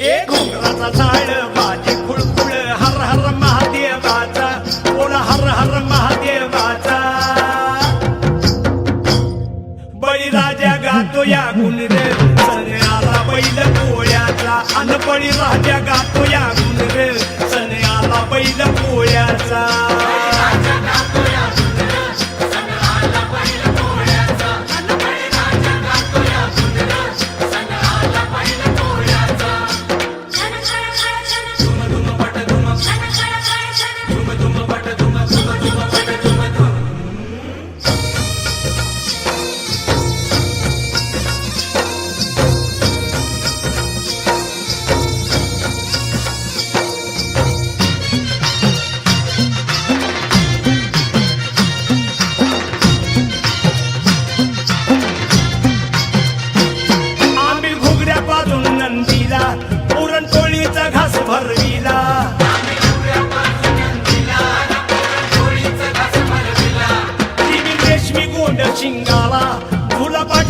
ए घोंगराचा झाड वाजे खुळखुळ हर हर महादेवाचा. बोला हर हर महादेवाचा? बळीराजा गातो या गुण रे सन्याला बैल पोळ्याचा अन बळीराजा गातो या गुण रे सन्याला बैल पोळ्याचा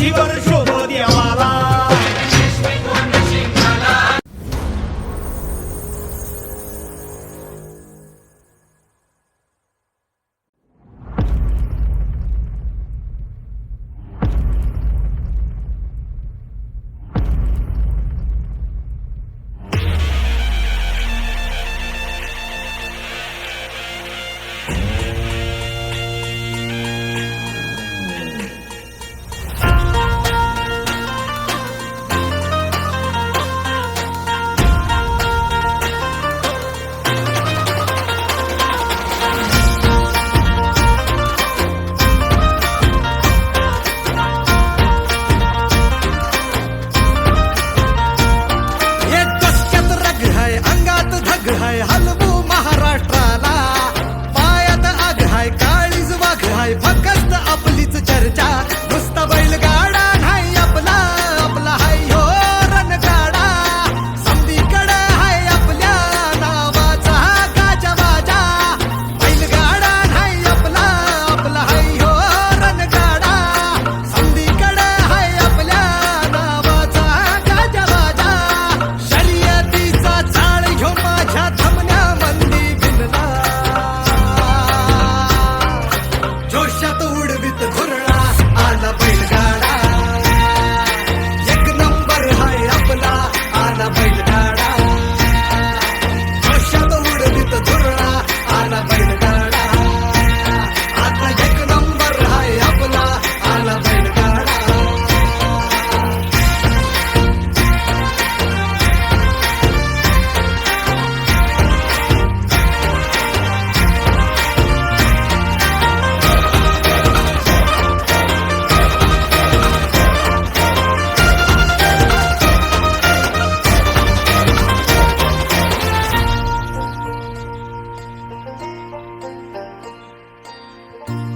জীবন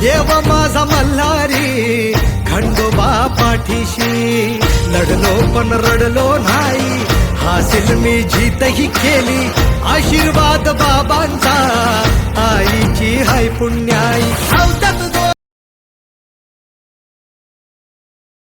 देव माझा मल्हारी खंडोबा पाठीशी लढलो पण रडलो नाही हासिल मी जीतही केली. आशीर्वाद बाबांचा आईची हाय पुण्याई.